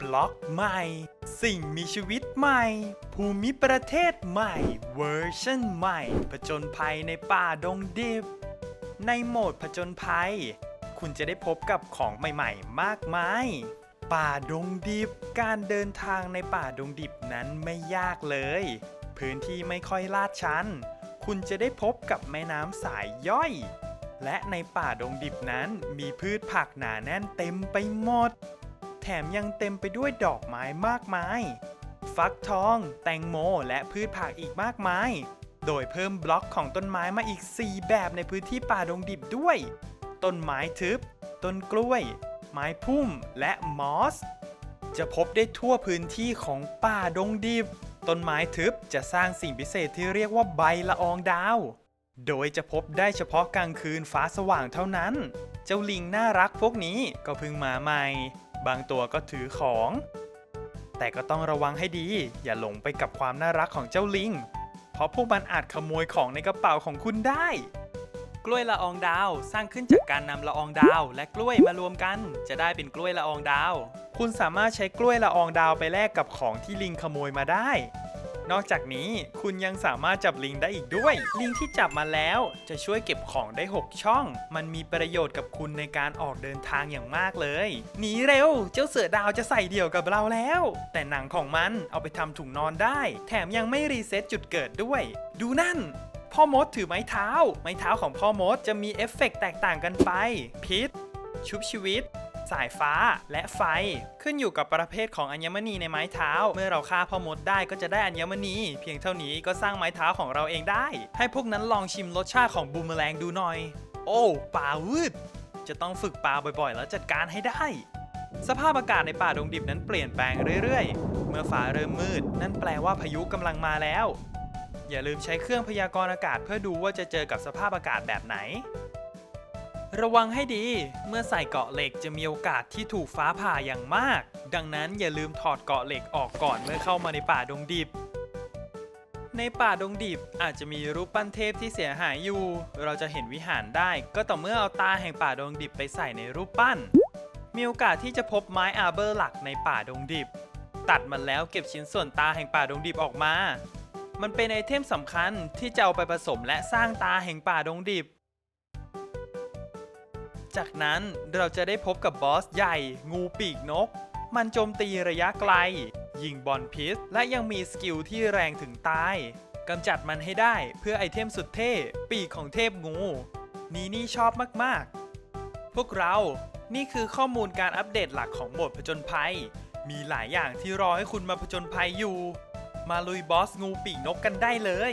บล็อกใหม่ สิ่งมีชีวิตใหม่ ภูมิประเทศใหม่ เวอร์ชันใหม่ ผจญภัยในป่าดงดิบ ในโหมดผจญภัย คุณจะได้พบกับของใหม่ๆ มากมาย ป่าดงดิบ การเดินทางในป่าดงดิบนั้นไม่ยากเลย พื้นที่ไม่ค่อยลาดชัน คุณจะได้พบกับแม่น้ำสายย่อยและในป่าดงดิบนั้นมีพืชผักหนาแน่นเต็มไปหมด แถมยังเต็มไปด้วยดอกไม้มากมาย ฟักทอง แตงโม และพืชผักอีกมากมาย โดยเพิ่มบล็อกของต้นไม้มาอีก 4 แบบในพื้นที่ป่าดงดิบด้วย ต้นไม้ทึบ ต้นกล้วย ไม้พุ่ม และมอส จะพบได้ทั่วพื้นที่ของป่าดงดิบ ต้นไม้ทึบจะสร้างสิ่งพิเศษที่เรียกว่าใบละอองดาว โดยจะพบได้เฉพาะกลางคืนฟ้าสว่างเท่านั้น เจ้าลิงน่ารักพวกนี้ก็เพิ่งมาใหม่ บางตัวก็ถือของ แต่ก็ต้องระวังให้ดี อย่าหลงไปกับความน่ารักของเจ้าลิง เพราะพวกมันอาจขโมยของในกระเป๋าของคุณได้ กล้วยละอองดาวสร้างขึ้นจากการนำละอองดาว และกล้วยมารวมกัน จะได้เป็นกล้วยละอองดาว คุณสามารถใช้กล้วยละอองดาวไปแลกกับของที่ลิงขโมยมาได้ นอกจากนี้คุณยังสามารถจับลิงได้อีกด้วย ลิงที่จับมาแล้วจะช่วยเก็บของได้ 6 ช่อง มันมีประโยชน์กับคุณในการออกเดินทางอย่างมากเลยหนีเร็ว เจ้าเสือดาวจะใส่เดี่ยวกับเราแล้ว แต่หนังของมันเอาไปทำถุงนอนได้ แถมยังไม่รีเซ็ตจุดเกิดด้วย ดูนั่นพ่อมดถือไม้เท้า ไม้เท้าของพ่อมดจะมีเอฟเฟกต์แตกต่างกันไป พิษ ชุบชีวิต สายฟ้า และไฟ ขึ้นอยู่กับประเภทของอัญมณีในไม้เท้า เมื่อเราฆ่าพ่อมดได้ก็จะได้อัญมณี เพียงเท่านี้ก็สร้างไม้เท้าของเราเองได้ ให้พวกนั้นลองชิมรสชาติของบูมเมอแรงดูหน่อย โอ้ป่าวืดจะต้องฝึกปลาบ่อยๆ แล้วจัดการให้ได้ สภาพอากาศในป่าดงดิบนั้นเปลี่ยนแปลงเรื่อยๆ เมื่อฟ้าเริ่มมืด นั่นแปลว่าพายุกำลังมาแล้ว อย่าลืมใช้เครื่องพยากรณ์อากาศเพื่อดูว่าจะเจอกับสภาพอากาศแบบไหน ระวังให้ดีเมื่อใส่เกาะเหล็กจะมีโอกาสที่ถูกฟ้าผ่าอย่างมาก ดังนั้นอย่าลืมถอดเกาะเหล็กออกก่อนเมื่อเข้ามาในป่าดงดิบ ในป่าดงดิบอาจจะมีรูปปั้นเทพที่เสียหายอยู่ เราจะเห็นวิหารได้ ก็ต่อเมื่อเอาตาแห่งป่าดงดิบไปใส่ในรูปปั้น มีโอกาสที่จะพบไม้อาเบอร์หลักในป่าดงดิบ ตัดมันแล้วเก็บชิ้นส่วนตาแห่งป่าดงดิบออกมา มันเป็นไอเทมสำคัญที่จะเอาไปผสมและสร้างตาแห่งป่าดงดิบ จากนั้นเราจะได้พบกับบอสใหญ่ งูปีกนก มันโจมตีระยะไกล ยิงบอลพิษ และยังมีสกิลที่แรงถึงตายกำจัดมันให้ได้เพื่อไอเทมสุดเท่ ปีกของเทพงู นี่นี่ชอบมากๆ พวกเรา นี่คือข้อมูลการอัปเดตหลักของโหมดผจญภัย มีหลายอย่างที่รอให้คุณมาผจญภัยอยู่ มาลุยบอสงูปีกนกกันได้เลย